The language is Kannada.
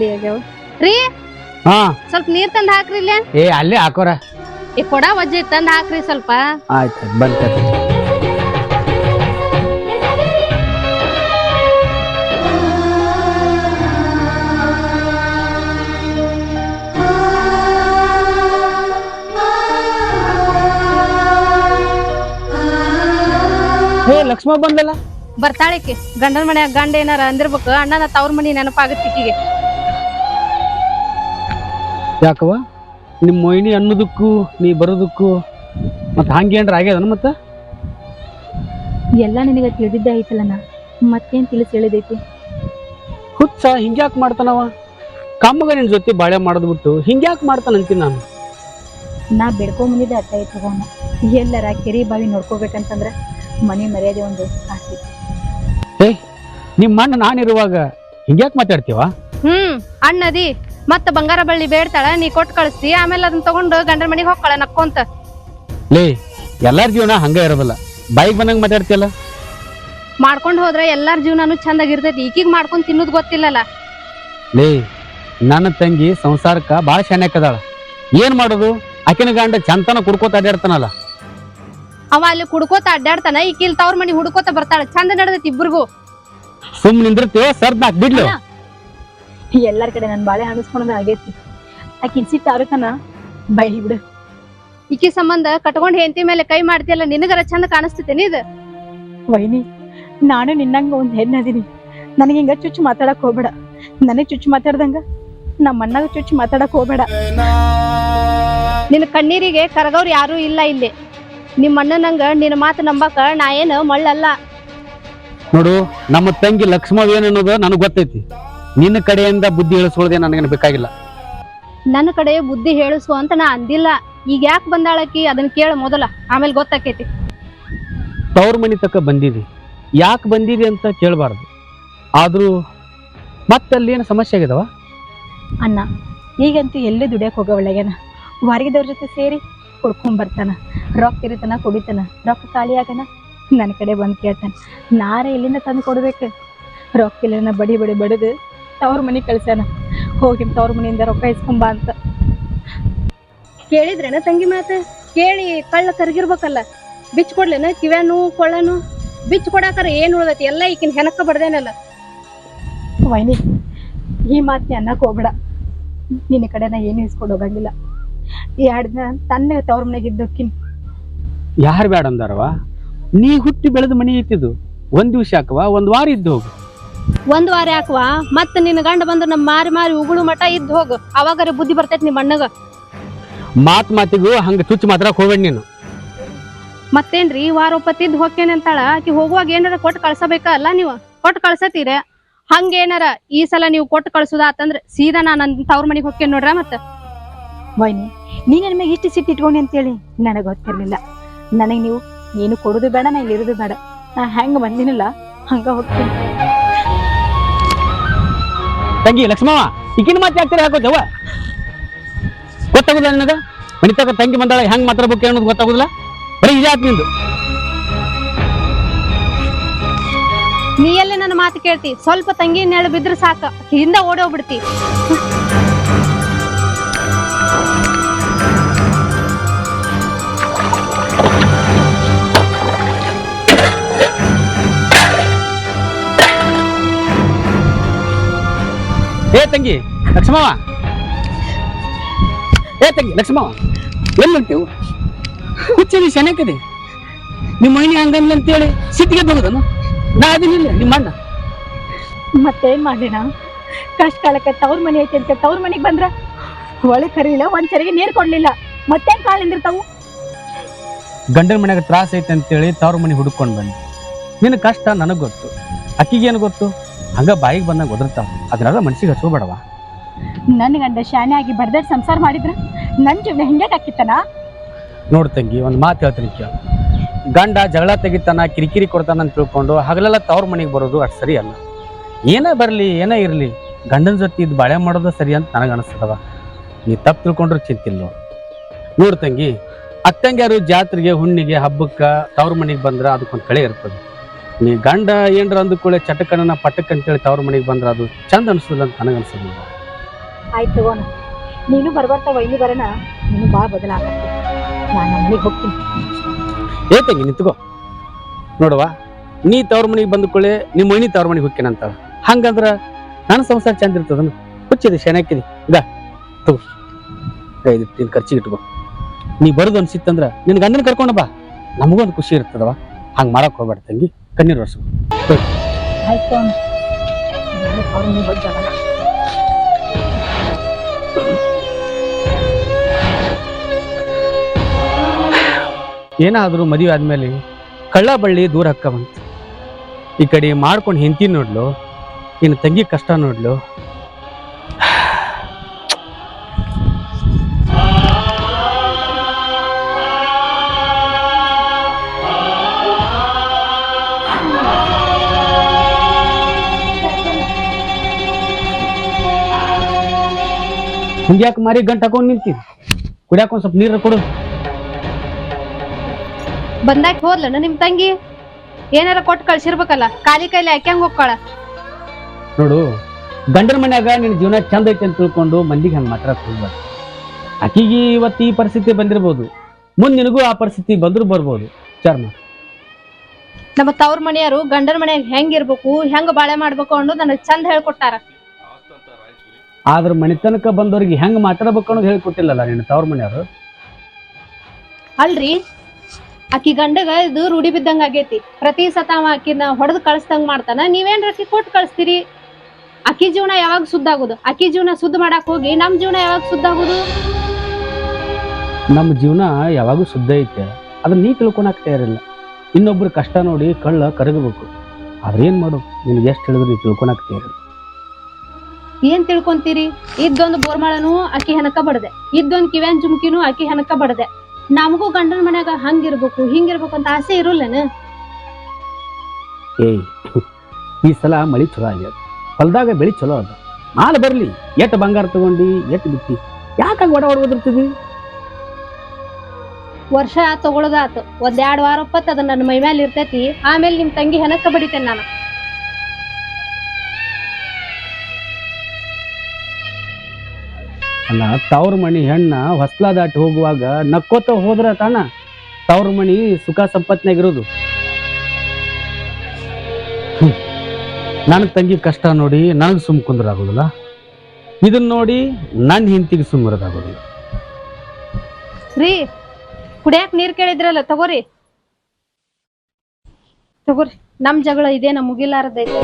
ಖಾಲಿ ಆಗ್ಯಾವ. ರೀ ಹಾ. ಸ್ವಲ್ಪ ನೀರ್ ತಂದ್ ಹಾಕ್ರಿ ಇಲ್ಲೇ. ಏ ಅಲ್ಲೇ ಹಾಕೋರ. ಈ ಕೊಡ ವಜ್ಜೆ ತಂದ್ ಹಾಕ್ರಿ ಸ್ವಲ್ಪ. ಆಯ್ತು ಬಂತ ಏ ಲಕ್ಷ್ಮ ಬಂದಲ್ಲ? ಬರ್ತಾಳಿಕಿ ಗಂಡನ ಮನ್ಯಾಗ ಗಂಡ ಏನಾರ ಅಂದಿರ್ಬೇಕು ಅಣ್ಣನ ತವ್ರ ಮನಿ ನೆನಪಾಗತ್ತೆ ಈಕಿಗೆ. ಯಾಕವ ನಿಮ್ಮ ಮೊಯ್ನಿ ಅನ್ನೋದಕ್ಕೂ ನೀ ಬರೋದಕ್ಕೂ ಮತ್ತೆ ಹಂಗೇನ್ರ ಆಗ್ಯದನ ಮತ್ತೆ? ಎಲ್ಲ ನಿನಗೆ ತಿಳಿದಿದ್ದ ಐತಲ್ಲಣ್ಣ ಮತ್ತೇನು ತಿಳಿಸಿ ಹೇಳಿದೈತಿ? ಹುಚ್ಚ ಹಿಂಗ್ಯಾಕ್ ಮಾಡ್ತಾನವ? ಕಮ್ಮಗ ನಿನ್ನ ಜೊತೆ ಬಾಳೆ ಮಾಡೋದು ಬಿಟ್ಟು ಹಿಂಗ್ಯಾಕ್ ಮಾಡ್ತಾನ ಅಂತೀನಿ ನಾನು? ನಾ ಬೆಡ್ಕೊಂಬಂದಿದ್ದೆ ಅರ್ಥ ಆಯ್ತು ತಗೋಣ ಎಲ್ಲರ ಕೆರೆ ಬಾವಿ ನೋಡ್ಕೋಬೇಕಂತಂದ್ರ ಮನೆ ಮರ್ಯಾದೆ ಒಂದು ಆಸ್ತಿ ನಿಮ್ಮ ಅಣ್ಣ ನಾನಿರುವಾಗ ಹಿಂಗ್ಯಾಕ್ ಮಾತಾಡ್ತೀವ? ಹ್ಮ್ ಅಣ್ಣದಿ. ಮತ್ತ ಬಂಗಾರ ಬಳ್ಳಿ ಬೇಡ್ತಾಳ ನೀ ಕೊಟ್ಟು ಕಳಿಸಿ ಆಮೇಲೆ ಅದನ್ನ ತಗೊಂಡು ಗಂಡನ ಮನೆಗೆ ಹೋಗ್ಕಳ ನಕ್ಕೊಂತ ಲೇ ಎಲ್ಲಾರ ಜೀವನ ಹಂಗ ಇರೋದಿಲ್ಲ. ಬೈಕ್ ಬಂದಂಗ ಮಾತಾಡ್ತಿಯಲ್ಲ? ಮಾಡ್ಕೊಂಡು ಹೋದ್ರೆ ಎಲ್ಲಾರ ಜೀವನನು ಚಂದಾಗಿರ್ತೈತಿ. ಈಕಿಗ್ ಮಾಡ್ಕೊಂಡ್ ತಿನ್ನೋದು ಗೊತ್ತಿಲ್ಲಲ್ಲ. ಲೇ ನನ್ನ ತಂಗಿ ಸಂಸಾರಕ್ಕ ಭಾಳ ಶಾನ್ಯಾಕದಾಳ ಏನ್ ಮಾಡೋದು? ಆಕಿನ ಗಂಡ ಚಂತನ ಕುಡ್ಕೋತ ಅಡ್ಡಾಡ್ತಾನಲ್ಲ ಅವ ಅಲ್ಲಿ ಕುಡ್ಕೋತ ಅಡ್ಡಾಡ್ತಾನ ಈಕಿ ಇಲ್ಲಿ ತವ್ರ ಮನೆ ಹುಡ್ಕೋತ ಬರ್ತಾಳ. ಚಂದ ನಡೆದೈತಿ ಇಬ್ರಿಗೂ. ಸುಮ್ ನಿಂದಿರ್ತೀವ ಸರ್ದ್ ನಾಕ್ ಬಿಡ್ಲು. ಎಲ್ಲಾರ ಕಡೆ ನನ್ ಬಾಳೆ ಹಣಸ್ಕೊಂಡ್ ಆಗೈತಿ. ಆಕಿನ್ ಸಿಟ್ಟ ಅವ್ರಕನ ಬೈಲಿ ಬಿಡು. ಈಕಿ ಸಂಬಂಧ ಕಟ್ಕೊಂಡ್ ಹೆಂಡತಿ ಮೇಲೆ ಕೈ ಮಾಡ್ತಿಯಲ್ಲ ನಿನಗರ ಚಂದ ಕಾಣಿಸ್ತೇನೆ ಇದು? ವೈನಿ ನಾನು ನಿನ್ನಂಗ ಒಂದ್ ಹೆಣ್ಣದಿನಿ ನನಗೆ ಹಿಂಗ ಚುಚ್ಚು ಮಾತಾಡಕ್ ಹೋಗ್ಬೇಡ. ನನಗ್ ಚುಚ್ಚು ಮಾತಾಡ್ದಂಗ ನಮ್ಮ ಅಣ್ಣಗ ಚುಚ್ಚು ಮಾತಾಡಕ್ ಹೋಗ್ಬೇಡ. ನಿನ್ನ ಕಣ್ಣೀರಿಗೆ ಕರಗವ್ರು ಯಾರು ಇಲ್ಲ ಇಲ್ಲಿ. ನಿಮ್ಮ ಅಣ್ಣನಂಗ ನಿನ್ನ ಮಾತು ನಂಬಕ ನಾ ಏನು ಮಳ್ಳಲ್ಲ. ನೋಡು ನಮ್ಮ ತಂಗಿ ಲಕ್ಷ್ಮಣ ಏನನ್ನೋದು ಅನ್ನೋದು ನನಗ್ ಗೊತ್ತೈತಿ. ನಿನ್ನ ಕಡೆಯಿಂದ ಬುದ್ಧಿ ಹೇಳಿಸ್ಕೊಳ್ಳದೆ ನನಗೇನು ಬೇಕಾಗಿಲ್ಲ. ನನ್ನ ಕಡೆ ಬುದ್ಧಿ ಹೇಳಿಸು ಅಂತ ನಾ ಅಂದಿಲ್ಲ. ಈಗ ಯಾಕೆ ಬಂದಾಳಕಿ? ಅದನ್ನ ಕೇಳ ಮೊದಲ. ಆಮೇಲೆ ಗೊತ್ತಾಕೈತಿ. ತವ್ರ ಮನೆ ತಕ್ಕ ಬಂದಿದಿ ಯಾಕೆ ಬಂದಿದಿ ಅಂತ ಕೇಳಬಾರ್ದು. ಆದ್ರೂ ಮತ್ತಲ್ಲಿ ಏನು ಸಮಸ್ಯೆ ಆಗಿದಾವ? ಅಣ್ಣ ಈಗಂತೂ ಎಲ್ಲೇ ಹೋಗೋ ಹೋಗವಳಗ್ಯಾನ ವಾರಿಗೆದವ್ರ ಜೊತೆ ಸೇರಿ ಕುಡ್ಕೊಂಡ್ ಬರ್ತಾನ. ರೊಕ್ಕ ಇರಿತನ ಕುಡಿತಾನ. ರೊಕ್ಕ ಖಾಲಿ ಆಗನ? ನನ್ನ ಕಡೆ ಬಂದ್ ಕೇಳ್ತಾನೆ. ನಾರೇ ಎಲ್ಲಿಂದ ತಂದು ಕೊಡ್ಬೇಕು. ರೊಕ್ಕ ಇಲ್ಲ ಬಡಿ ಬಡಿ ಬಡಿದು ತವ್ರ ಮನೆಗೆ ಕಳ್ಸ್ಯಾನ. ಹೋಗಿ ತವ್ರ ಮನೆಯಿಂದ ರೊಕ್ಕ ಇಸ್ಕೊಂಬ ಅಂತ. ಕೇಳಿದ್ರೇನ ತಂಗಿ ಮಾತು? ಕೇಳಿ ಕಳ್ಳ ಕರ್ಗಿರ್ಬೇಕಲ್ಲ. ಬಿಚ್ ಕೊಡ್ಲೇನ ಕಿವ್ಯಾನು ಕೊಳ್ಳನು? ಬಿಚ್ ಕೊಡಾಕರ ಏನ್ ಉಳ್ದೈತಿ? ಎಲ್ಲ ಈಕಿನ ಹೆನಕ ಬಡ್ದೇನಲ್ಲ. ವೈನಿ ಈ ಮಾತನ್ನ ಅನ್ನಕ್ ಹೋಗ್ಬೇಡ. ನಿನ್ನ ಕಡೆ ನಾ ಏನು ಇಸ್ಕೊಂಡು ಹೋಗಂಗಿಲ್ಲ. ಎರಡು ದಿನ ತನ್ನ ತವ್ರ ಮನೆಗೆ ಇದ್ದಕ್ಕಿನ್ ಯಾರು ಬೇಡ ಅಂದಾರವ ನೀ ಹುಟ್ಟಿ ಬೆಳೆದ ಮನೆ ಇತ್ತಿದ್ದು ಒಂದ್ ದಿವ್ಸ ಯಾಕವ ಒಂದ್ ವಾರ ಇದ್ದು ಹೋಗು. ಒಂದ್ ವಾರ ಯಾಕವಾ ಮತ್ತ ನಿನ್ನ ಗಂಡ ಬಂದು ನಮ್ ಮಾರಿ ಮಾರಿ ಉಗುಳು ಮಠ ಇದ್ದು ಹೋಗು. ಅವಾಗರ ಬುದ್ಧಿ ಬರ್ತೈತಿ ನಿಮ್ಮ ಅಣ್ಣಗ. ಮಾತ್ ಮಾತಿಗೂ ಹಂಗ ತುಚ್ಚ ಮಾತ್ರ ಹೋಗ್ಬೇಡ ನೀನು. ಮತ್ತೇನ್ರಿ ವಾರ ಒಪ್ಪತ್ತಿದ್ದು ಹೋಗ್ತೇನೆ ಅಂತಾಳ? ಆಕಿ ಹೋಗುವಾಗ ಏನಾರ ಕೊಟ್ಟು ಕಳ್ಸಬೇಕ ಅಲ್ಲ ನೀವು? ಕೊಟ್ಟು ಕಳ್ಸತೀರ? ಹಂಗೇನಾರ ಈ ಸಲ ನೀವು ಕೊಟ್ಟು ಕಳ್ಸುದಾತಂದ್ರ ಸೀದಾ ನಾನು ನನ್ನ ತವ್ರ ಮನೆಗೆ ಹೋಗ್ತೇನೆ ನೋಡ್ರ ಮತ್ತ? ವೈನಿ ನೀನ್ ನನ್ನ ಮ್ಯಾಗ ಇಷ್ಟು ಸಿಟ್ಟು ಇಟ್ಕೊಂಡಿ ಅಂತೇಳಿ ನನಗೆ ಗೊತ್ತಿರ್ಲಿಲ್ಲ. ನನಗೆ ನೀವು ಏನು ಕೊಡೋದು ಬೇಡ ನಾ ಇಲ್ಲಿ ಇರೋದು ಬೇಡ. ನಾ ಹೆಂಗ ಬಂದಿನಲ್ಲ ಹಂಗ ಹೋಗ್ತೀನಿ. ತಂಗಿ ಲಕ್ಷ್ಮವ ಈಗಿನ ಮಾತು ಯಾಕೆ ಹಾಕೋ ಜವ ಗೊತ್ತಾಗುದಿಲ್ಲ ನಿನಗ? ಮನಿ ತಕ ತಂಗಿ ಬಂದಾಳ, ಹೆಂಗ್ ಮಾತಾಡ್ಬೇಕು ಅನ್ನೋದು ಗೊತ್ತಾಗುದಿಲ್ಲ? ಬರೀ ಇದೇ ಆತ್ ನಿಂದು. ನೀ ಎಲ್ಲಿ ನನ್ನ ಮಾತು ಕೇಳ್ತಿ, ಸ್ವಲ್ಪ ತಂಗಿ ನೆಳ ಬಿದ್ರೆ ಸಾಕ ಹಿಂದ ಓಡಿ ತಂಗಿ ಲಕ್ಷ್ಮವ್ವ. ಏ ತಂಗಿ ಲಕ್ಷ್ಮವ ಎಲ್ಲಿ ಹುಚ್ಚಿ ಹುಚ್ಚದಿ ಶನಕದಿ. ನಿಮ್ಮ ಮೈನಿ ಹಂಗಲ್ಲ ಅಂತೇಳಿ ಸಿಟ್ಟಿಗೆ ಹೋಗುದನು ನಾ ಅದಿನಿಲ್ಲ ನಿಮ್ಮ ಅಣ್ಣ. ಮತ್ತೇನ್ ಮಾಡಿನ ಕಷ್ಟ ಕಾಲಕ್ಕೆ ತವ್ರ ಮನೆ ಐತೆ ಅಂತ ತವ್ರ ಮನೆಗೆ ಬಂದ್ರ ಒಳೆ ಕರೀಲಿಲ್ಲ ಒಂದ್ ಸರಿಗೆ ನೀರ್ ಕೊಡ್ಲಿಲ್ಲ. ಮತ್ತೇನ್ ಕಾಳಿಂದಿರ್ತಾವು ಗಂಡನ ಮನೆಗೆ ತ್ರಾಸ ಐತೆ ಅಂತೇಳಿ ತವ್ರ ಮನೆ ಹುಡುಕೊಂಡು ಬಂದೆ. ನಿನ್ನ ಕಷ್ಟ ನನಗೆ ಗೊತ್ತು. ಅಕ್ಕಿಗೇನು ಗೊತ್ತು? ಹಂಗ ಬಾಯಿಗೆ ಬಂದಾಗ ಒದರ್ತಾವ. ಅದ್ರಾಗ ಮನ್ಸಿಗೆ ಹಚ್ಕೋಬೇಡವ ನನ್ ಗಂಡ ಶಾನೆ ಆಗಿ ಬರ್ದಡ್ ಸಂಸಾರ ಮಾಡಿದ್ರ ನನ್ನ ಜೀವನ ಹಿಂಗೆ ಹಾಕಿತ್ತನ ನೋಡು ತಂಗಿ, ಒಂದು ಮಾತು ಹೇಳ್ತೀನಿ ಕೇಳ. ಗಂಡ ಜಗಳ ತೆಗಿತಾನ, ಕಿರಿಕಿರಿ ಕೊಡ್ತಾನ ಅಂತ ತಿಳ್ಕೊಂಡು ಹಗಲೆಲ್ಲ ತವ್ರ ಮನೆಗೆ ಬರೋದು ಅಷ್ಟು ಸರಿ ಅಲ್ಲ. ಏನೇ ಬರಲಿ, ಏನೇ ಇರಲಿ, ಗಂಡನ ಜೊತೆ ಇದು ಬಾಳೆ ಮಾಡೋದು ಸರಿ ಅಂತ ನನಗೆ ಅನಿಸ್ತದವ. ನೀ ತಪ್ಪು ತಿಳ್ಕೊಂಡ್ರು ಚಿಂತಿಲ್ಲ ನೋಡು. ತಂಗಿ, ಅತ್ತಂಗ್ಯಾರು ಜಾತ್ರೆಗೆ, ಹುಣ್ಣಿಗೆ, ಹಬ್ಬಕ್ಕೆ ತವ್ರ ಮನೆಗೆ ಬಂದ್ರೆ ಅದಕ್ಕೊಂದು ಕಳೆ ಇರ್ತದೆ. ನೀ ಗಂಡ ಏನ್ರ ಅಂದುಕೊಳ್ಳೆ ಚಟಕನ ಪಟಕ್ ಅಂತೇಳಿ ತವ್ರ ಮನೆಗೆ ಬಂದ್ರೆ ಅದು ಚಂದ ಅನಿಸೋದಿಲ್ಲ ಅಂತ ನನಗೆ ಅನ್ಸೋದಿಲ್ಲ ಆಯ್ತು ತಗೋಣ. ನೀನು ಬರ್ಬರ್ತಾ ವೈನಿ ಬರೋಣ ನೀನು ಭಾಳ ಬದಲಾಗತ್ತೆ. ನಾನು ಮನೆಗೆ ಹೋಗ್ತೀನಿ. ಏ ತಂಗಿ ನಿಂತ್ಕೋ. ನೋಡುವ ನೀ ತವ್ರ ಮನೆಗೆ ಬಂದ ಕೂಡಲೇ ನಿಮ್ಮ ಮನಿ ತವ್ರ ಮನೆಗೆ ಅಂತ. ಹಂಗಂದ್ರ ನನ್ನ ಸಂಸಾರ ಚಂದ ಇರ್ತದ ಹುಚ್ಚಿದೆ ಶೆಣಕ್ಕಿದೆ ಇದ ತಗೋ. ಏ, ಇದು ನಿನ್ ಖರ್ಚಿಗೆ ಇಟ್ಕೋ. ನೀ ಬರೋದು ಅನ್ಸಿತ್ತಂದ್ರ ನಿನ್ ಗಂಡನ ಕರ್ಕೊಂಡು ಬಾ. ನಮಗೂ ಒಂದು ಖುಷಿ ಇರ್ತದವ. ಹಂಗ ಮಾಡಕ್ ಹೋಗ್ಬೇಡ ತಂಗಿ. ಕಣ್ಣೀರ್ ವರ್ಷ ಆಯ್ತು ಅವ್ರ ಬಗ್ಗೆ ಏನಾದ್ರೂ ಮದುವೆ ಆದ್ಮೇಲೆ ಕಳ್ಳ ಬಳ್ಳಿ ದೂರ ಹಕ್ಕ ಬಂತು ಈ ಕಡೆ ಮಾಡ್ಕೊಂಡು ಹೆಂಡತಿ ನೋಡ್ಲು, ಇನ್ನು ತಂಗಿ ಕಷ್ಟ ನೋಡ್ಲು. ಹಿಂಗ್ಯಾಕೆ ಮಾರಿ ಗಂಟು ಹಾಕೊಂಡು ನಿಂತಿ ಕುಡಿಯಾಕ ಒಂದ್ ಸ್ವಲ್ಪ ನೀರ ಕೊಡು. ಬಂದಾಕ ಹೋದ್ಲನ ನಿಮ್ ತಂಗಿ? ಏನಾರ ಕೊಟ್ಟು ಕಳ್ಸಿರ್ಬೇಕಲ್ಲ ಖಾಲಿ ಕೈಲಿ ಯಾಕ್ಯಾಂಗ ಹೋಗ್ಕೊಳ. ನೋಡು ಗಂಡನ ಮನ್ಯಾಗ ನಿನ್ ಜೀವನ ಚಂದ ಐತಿ ಅಂತ ತಿಳ್ಕೊಂಡು ಮಂದಿಗೆ ಹಂಗೆ ಮಾತ್ರ ಹೋಗ್ಬಾರ್ದು ಆಕಿಗೆ ಇವತ್ತು ಈ ಪರಿಸ್ಥಿತಿ ಬಂದಿರ್ಬೋದು. ಮುಂದೆ ನಿನಗೂ ಆ ಪರಿಸ್ಥಿತಿ ಬಂದ್ರು ಬರ್ಬೋದು. ಚರ್ಮ. ನಮ್ಮ ತವ್ರ ಮನೆಯವರು ಗಂಡನ ಮನೆಯಾಗ ಹೆಂಗ್ ಇರ್ಬೇಕು ಹೆಂಗ್ ಬಾಳೆ ಮಾಡ್ಬೇಕು ಅನ್ನೋದು ನನಗೆ ಚಂದ ಹೇಳ್ಕೊಟ್ಟಾರ. ಆದ್ರ ಮನೆತನಕ ಬಂದವ್ರಿಗೆ ಹೆಂಗ್ ಮಾತಾಡ್ಬೇಕು ಅನ್ನೋದು ಹೇಳ್ಕೊಟ್ಟಿಲ್ಲಲ್ಲ ನಿನ್ನ ತವ್ರ ಮನೆಯವರು? ಅಲ್ರಿ ಆಕಿ ಗಂಡಗ ಇದು ರೂಢಿ ಬಿದ್ದಂಗ ಆಗೇತಿ. ಪ್ರತಿ ಸತ ಅವ ಆಕಿನ ಹೊಡೆದ್ ಕಳಿಸ್ದಂಗ ಮಾಡ್ತಾನ. ನೀವೇನ್ರ ಆಕಿ ಕೊಟ್ಟು ಕಳಿಸ್ತೀರಿ? ಅಕ್ಕಿ ಜೀವನ ಯಾವಾಗ ಶುದ್ಧ ಆಗುದು? ಆಕಿ ಜೀವನ ಸುದ್ದ ಮಾಡಕ್ ಹೋಗಿ ನಮ್ ಜೀವನ ಯಾವಾಗ ಶುದ್ಧ ಆಗುದು? ನಮ್ಮ ಜೀವನ ಯಾವಾಗೂ ಶುದ್ಧ ಐತೆ. ಅದನ್ನ ನೀ ತಿಳ್ಕೊಳಕ್ ತಯಾರಿಲ್ಲ. ಇನ್ನೊಬ್ರ ಕಷ್ಟ ನೋಡಿ ಕಳ್ಳ ಕರಗಬೇಕು. ಆದ್ರೆ ಏನ್ ಮಾಡು? ನಿನ್ಗೆ ಎಷ್ಟು ಹೇಳಿದ್ರು ನೀ ತಿಳ್ಕೊಳಕ್ ತಯಾರಿಲ್ಲ. ಏನ್ ತಿಳ್ಕೊಂತೀರಿ? ಇದ್ದೊಂದು ಬೋರ್ಮಾಳನು ಅಕ್ಕಿ ಹೆನಕ ಬಡದೆ. ಇದ್ದೊಂದ್ ಕಿವ್ಯಾನ್ ಜುಮ್ಕಿನೂ ಅಕ್ಕಿ ಹೆನಕ ಬಡದೆ. ನಮಗೂ ಗಂಡನ ಮನ್ಯಾಗ ಹಂಗಿರ್ಬೇಕು ಹಿಂಗಿರ್ಬೇಕು ಅಂತ ಆಸೆ ಇರೋಲ್ಲನ? ಏಯ್ ಈ ಸಲ ಮಳಿ ಚಲೋ ಆಗ್ಯದ ಹೊಲದಾಗ ಬೆಳಿ ಚಲೋ ಅದ. ಮಾಲ್ ಬರ್ಲಿ ಎಟ್ ಬಂಗಾರ ತಗೊಂಡಿ ಎಟ್ ಬಿತ್ತಿ. ಯಾಕಾಗ ಒಡ ಹೊಡ್ಬೋದಿರ್ತದಿ ವರ್ಷ ತಗೊಳದಾತು. ಒಂದ್ ಎರಡ್ ವಾರ ಒಪ್ಪತ್ತ ಅದ ನನ್ನ ಮೈ ಮೇಲೆ ಇರ್ತೈತಿ. ಆಮೇಲೆ ನಿಮ್ ತಂಗಿ ಹೆನಕ ಬಡಿತೇನೆ ನಾನು. ಅಲ್ಲ ತವ್ರ ಹೆಣ್ಣ ಹೊಸ್ಲಾ ದಾಟಿ ಹೋಗುವಾಗ ನಕ್ಕೋತ ಹೋದ್ರ ತಾನ? ತವ್ರ ಸುಖ ಸಂಪತ್ನಾಗಿರೋದು ನನಗೆ ತಂಗಿ ಕಷ್ಟ ನೋಡಿ ನನಗೆ ಸುಮ್ ಕುಂದ್ರಾಗೋದಿಲ್ಲ. ಇದನ್ನ ನೋಡಿ ನನ್ನ ಹಿಂತಿಗೆ ಸುಮ್ಮರದಾಗೋದಿಲ್ಲ ರೀ, ಕುಡಿಯಾಕ ನೀರ್ ಕೇಳಿದ್ರಲ್ಲ, ತಗೋರಿ. ತಗೋರಿ, ನಮ್ ಜಗಳ ಇದೇನ ಮುಗಿಲಾರದೈತೆ.